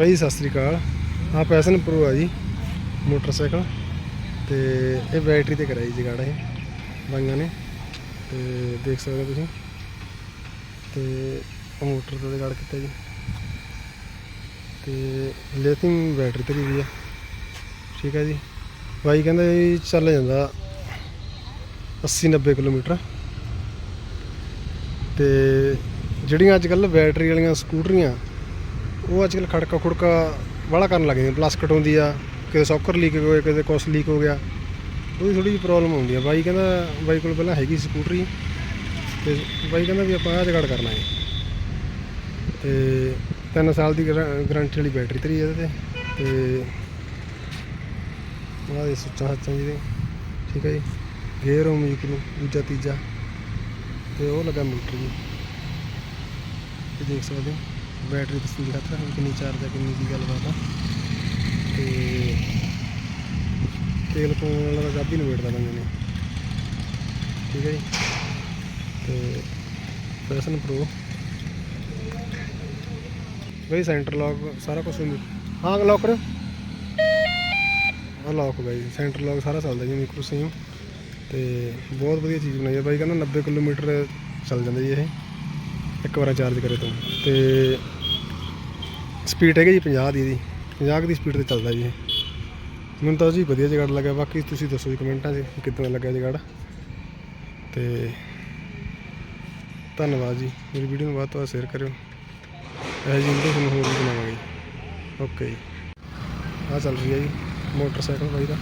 ਬਾਈ, ਸਤਿ ਸ੍ਰੀ ਅਕਾਲ। ਹਾਂ, passion pro ਆ ਜੀ, ਮੋਟਰਸਾਈਕਲ। ਤੇ ਇਹ ਬੈਟਰੀ ਤੇ ਕਰਾਈ ਜਗਾੜ ਇਹ ਬਾਈਆਂ ਨੇ। ਤੇ ਦੇਖ ਸਕਦੇ ਹੋ ਤੁਸੀਂ। ਤੇ ਮੋਟਰ 'ਤੇ ਜਗਾੜ ਕੀਤਾ ਜੀ। ਤੇ ਲਿਥਿਅਮ ਬੈਟਰੀ ਤੇ ਵੀ ਆ। ਠੀਕ ਹੈ ਜੀ। ਬਾਈ ਕਹਿੰਦਾ ਜੀ, ਚੱਲ ਜਾਂਦਾ 80 90 ਕਿਲੋਮੀਟਰ। ਤੇ ਜਿਹੜੀਆਂ ਅੱਜ ਕੱਲ ਬੈਟਰੀ ਵਾਲੀਆਂ ਸਕੂਟਰੀਆਂ ਉਹ ਅੱਜ ਕੱਲ ਖੜਕਾ ਖੁੜਕਾ ਵਾਲਾ ਕਰਨ ਲੱਗ ਗਏ ਪਲਾਸਟਿਕ ਹੁੰਦੀ ਆ, ਕਿਤੇ ਸੌਕਰ ਲੀਕ ਹੋ ਗਿਆ ਕਿਤੇ ਕੁਛ ਲੀਕ ਹੋ ਗਿਆ। ਉਹਦੀ ਥੋੜੀ ਜਿਹੀ ਪ੍ਰੋਬਲਮ ਆਉਂਦੀ ਆ। ਬਾਈ ਕਹਿੰਦਾ, ਬਾਈ ਕੋਲ ਪਹਿਲਾਂ ਹੈਗੀ ਸੀ ਸਕੂਟਰੀ, ਤੇ ਬਾਈ ਕਹਿੰਦਾ ਵੀ ਆਪਾਂ ਆਹ ਜਗਾੜ ਕਰਨਾ ਹੈ। ਤੇ 3 ਸਾਲ ਦੀ ਗਾਰੰਟੀ ਵਾਲੀ ਬੈਟਰੀ ਤੇਰੀ ਇਹਦੇ ਤੇ ਤੇ ਆਹ ਦੇ ਸੁੱਚਾਂ ਹੱਚਾਂ ਜਿਹਦੇ ਠੀਕ ਹੈ ਜੀ। ਗੇਅਰ ਉਹ ਮਿਊਕ ਨੂੰ, ਦੂਜਾ, ਤੀਜਾ। ਤੇ ਉਹ ਲੱਗਾ ਮੀਟਰ ਜੀ। ਦੇਖ ਸਕਦੇ ਹੋ। ਬੈਟਰੀ ਤਸਵੀਰ ਦਿਖਾਤਾ ਹੁਣ ਕਿੰਨੀ ਚਾਰਜ ਹੈ ਕਿੰਨੀ ਕੀ ਗੱਲਬਾਤ ਆ। ਤੇ ਤੇਲ ਪਾਉਣ ਵਾਲਾ ਤਾਂ ਗੱਭ ਹੀ ਵੇਟਦਾ ਬੰਦੇ ਨੇ। ਠੀਕ ਹੈ ਜੀ। ਤੇ ਪੈਸ਼ਨ ਪ੍ਰੋ ਬਈ ਸੈਂਟਰ ਲੌਕ ਸਾਰਾ ਕੁਝ ਹਾਂ ਲੌਕ ਕਰਿਓ। ਆ ਲੌਕ ਹੋ ਸੈਂਟਰ ਲੌਕ ਸਾਰਾ ਚੱਲਦਾ ਜੀ ਮਿਕਰੋ ਸੇਮ ਤੇ ਬਹੁਤ ਵਧੀਆ ਚੀਜ਼ ਬਣਾਈ ਹੈ ਬਾਈ ਕਹਿੰਦਾ 90 ਕਿਲੋਮੀਟਰ ਚੱਲ ਜਾਂਦਾ ਜੀ ਇਹ। ਇੱਕ ਵਾਰ ਚਾਰਜ ਕਰੇ ਤੋਂ। ਤੇ ਸਪੀਡ ਹੈਗੀ ਜੀ 50 ਦੀ ਇਹਦੀ। 50 ਦੀ ਸਪੀਡ ਤੇ ਚੱਲਦਾ ਜੀ ਇਹ। ਮੈਨੂੰ ਤਾਂ ਜੀ ਵਧੀਆ ਜਗਾੜ ਲੱਗਾ ਬਾਕੀ ਤੁਸੀਂ ਦੱਸੋ ਜੀ ਕਮੈਂਟਾਂ 'ਚ ਕਿ ਕਿੱਦਾਂ ਲੱਗਾ ਜਗਾੜ। ਤੇ ਧੰਨਵਾਦ ਜੀ। ਮੇਰੀ ਵੀਡੀਓ ਨੂੰ ਵੱਧ ਤੋਂ ਵੱਧ ਸ਼ੇਅਰ ਕਰਿਓ। ਇਹ ਜੀ ਵੀਡੀਓ ਤੁਹਾਨੂੰ ਹੋਰ ਵੀ ਬਣਾਵਾਂਗੇ ਓਕੇ ਜੀ। ਆ ਚੱਲ ਰਹੀ ਹੈ ਜੀ। ਮੋਟਰਸਾਈਕਲ ਬਾਈ ਦਾ।